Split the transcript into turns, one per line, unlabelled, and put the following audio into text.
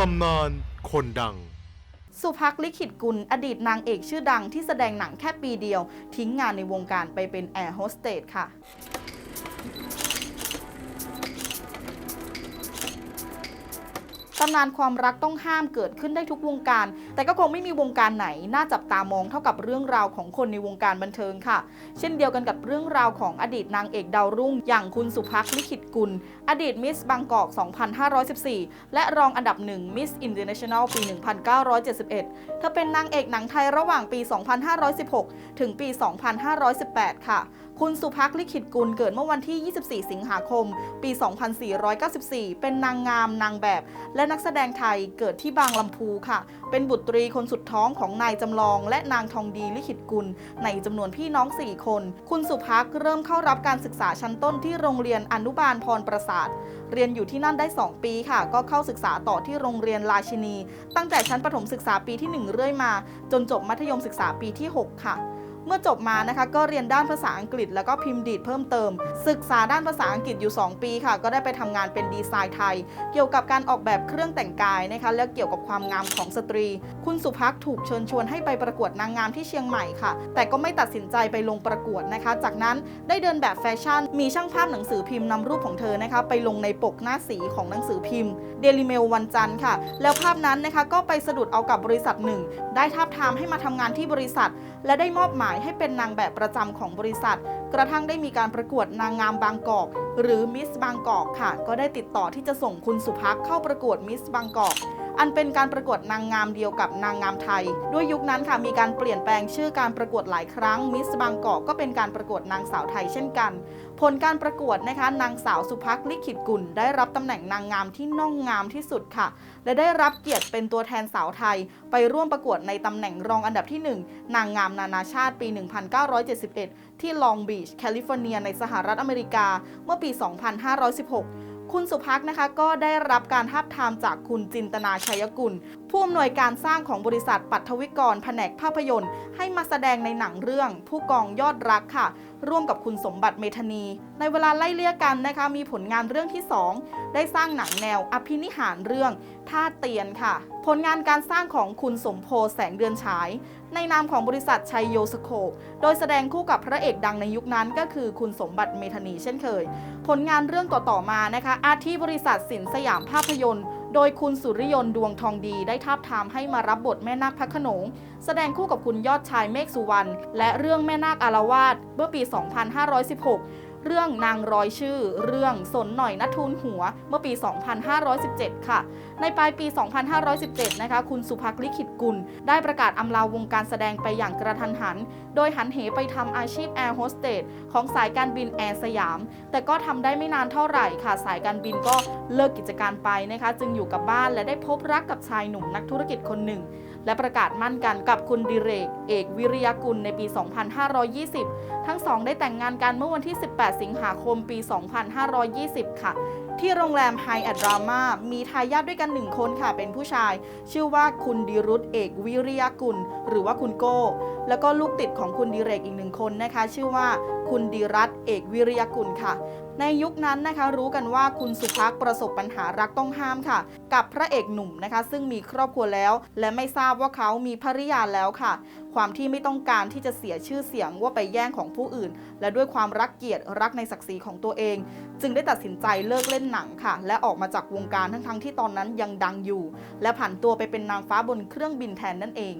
ตำนานคนดัง
สุภักลิขิตกุล อดีตนางเอกชื่อดังที่แสดงหนังแค่ปีเดียว ทิ้งงานในวงการไปเป็นแอร์โฮสเตสค่ะ ตำนานความรักต้องห้ามเกิดขึ้นได้ทุกวงการ แต่ก็คงไม่มีวงการไหน น่าจับตามองเท่ากับเรื่องราวของคนในวงการบันเทิงค่ะ เช่นเดียวกันกับเรื่องราวของอดีตนางเอกดาวรุ่ง อย่างคุณสุภักลิขิตกุล อดีตมิสบางกอก 2514 และรองอันดับหนึ่งมิสอินเตอร์เนชั่นแนลปี 1971 เธอเป็นนางเอกหนังไทยระหว่างปี 2516 ถึงปี 2518 ค่ะคุณสุภักลิขิตกุลเกิดเมื่อวันที่ 24 สิงหาคม ปี 2494 เป็นนางงามนางแบบ และนักแสดงไทยเกิดที่บางลำพูค่ะ เป็นบุตรีคนสุดท้องของนายจำลอง และนางทองดีลิขิตกุล ในจำนวนพี่น้อง 4 คน คุณสุภักเริ่มเข้ารับการศึกษาชั้นต้นที่โรงเรียนอนุบาลพรประสาท เรียนอยู่ที่นั่นได้ 2 ปีค่ะ ก็เข้าศึกษาต่อที่โรงเรียนราชินี ตั้งแต่ชั้นประถมศึกษาปีที่ 1 เรื่อยมา จนจบมัธยมศึกษาปีที่ 6 ค่ะ เมื่อจบมานะคะก็เรียนด้านภาษาอังกฤษ แล้วก็พิมพ์ดีดเพิ่มเติม ศึกษาด้านภาษาอังกฤษอยู่ 2 ปีค่ะ ก็ได้ไปทำงานเป็นดีไซน์ไทย เกี่ยวกับการออกแบบเครื่องแต่งกายนะคะแล้วเกี่ยวกับความงามของสตรี คุณสุภักถูกเชิญชวนให้ไปประกวดนางงามที่เชียงใหม่ค่ะ แต่ก็ไม่ตัดสินใจไปลงประกวดนะคะ จากนั้นได้เดินแบบแฟชั่น มีช่างภาพหนังสือพิมพ์นำรูปของเธอนะคะไปลงในปกหน้าสีของหนังสือพิมพ์เดลิเมลวันจันทร์ค่ะ แล้วภาพนั้นนะคะก็ไปสะดุดเอากับบริษัทหนึ่งได้ทาบทามให้มาทำงานที่บริษัท และได้มอบหมายให้เป็นนางแบบประจำของบริษัท กระทั่งได้มีการประกวดนางงามบางกอก หรือมิสบางกอกค่ะ ก็ได้ติดต่อที่จะส่งคุณสุภักเข้าประกวดมิสบางกอก อันเป็นการประกวดนางงามเดียวกับนางงามไทย ด้วยยุคนั้นค่ะมีการเปลี่ยนแปลงชื่อการประกวดหลายครั้งมิสบางกอกก็เป็นการประกวดนางสาวไทยเช่นกัน ผลการประกวดนะคะนางสาวสุภักลิขิตกุล ได้รับตำแหน่งนางงามที่น่องงามที่สุดค่ะ และได้รับเกียรติเป็นตัวแทนสาวไทย ไปร่วมประกวดในตำแหน่งรองอันดับที่ 1 นางงามนานาชาติปี 1971 ที่ลองบีชแคลิฟอร์เนียในสหรัฐอเมริกาเมื่อปี 2516 คุณสุพักนะคะก็ได้รับการทาบทามจากคุณจินตนาชัยกุล ผู้อำนวยการสร้างของบริษัทปัทวิกร แผนกภาพยนตร์ ให้มาแสดงในหนังเรื่องผู้กองยอดรักค่ะ ร่วมกับคุณสมบัติเมธานี ในเวลาไล่เลี่ยกันนะคะ มีผลงานเรื่องที่ 2 ได้สร้างหนังแนวอภินิหารเรื่องท่าเตียนค่ะ ผลงานการสร้างของคุณสมโพแสงเดือนฉาย ในนามของบริษัทชัยโยสโคปโดยแสดงคู่กับพระเอกดังในยุคนั้นก็คือคุณสมบัติเมธานีเช่นเคย ผลงานเรื่องต่อๆมานะคะ อาทิบริษัทสินสยามภาพยนตร์ โดยคุณสุริยนต์ดวงทองดีได้ทาบทามให้มารับบทแม่นาคพระขนง แสดงคู่กับคุณยอดชายเมฆสุวรรณและเรื่องแม่นาคอารวาสเมื่อปี 2516 เรื่องนางร้อยชื่อ เรื่องสนหน่อยนัทูลหัวเมื่อปี 2517 ค่ะ ในปลายปี 2517 นะคะ คุณสุภักลิขิตกุล ได้ประกาศอำลาวงการแสดงไปอย่างกระทันหัน โดยหันเหไปทำอาชีพแอร์โฮสเตสของสายการบินแอร์สยาม แต่ก็ทำได้ไม่นานเท่าไหร่ค่ะ สายการบินก็เลิกกิจการไปนะคะ จึงอยู่กับบ้านและได้พบรักกับชายหนุ่มนักธุรกิจคนหนึ่ง และประกาศมั่นกันกับคุณดิเรก เอกวิริยกุลในปี 2520 ทั้งสองได้แต่งงานกันเมื่อวันที่ 18สิงหาคมปี 2520 ค่ะ ที่โรงแรมไฮแอดรามามีทายาทด้วยกันหนึ่งคนค่ะ เป็นผู้ชาย ชื่อว่าคุณดิรุตเอกวิริยกุล หรือว่าคุณโก้ แล้วก็ลูกติดของคุณดิเรกอีกหนึ่งคนนะคะ ชื่อว่าคุณดิรัตเอกวิริยกุลค่ะในยุคนั้นนะคะ รู้กันว่าคุณสุภักประสบปัญหารักต้องห้ามค่ะ กับพระเอกหนุ่มนะคะ ซึ่งมีครอบครัวแล้ว และไม่ทราบว่าเขามีภริยาแล้วค่ะ ความที่ไม่ต้องการที่จะเสียชื่อเสียงว่าไปแย่งของผู้อื่น และด้วยความรักเกียรติรักในศักดิ์ศรีของตัวเอง จึงได้ตัดสินใจเลิกเล่นหนังค่ะ และออกมาจากวงการทั้งๆที่ตอนนั้นยังดังอยู่ และผันตัวไปเป็นนางฟ้าบนเครื่องบินแทนนั่นเอง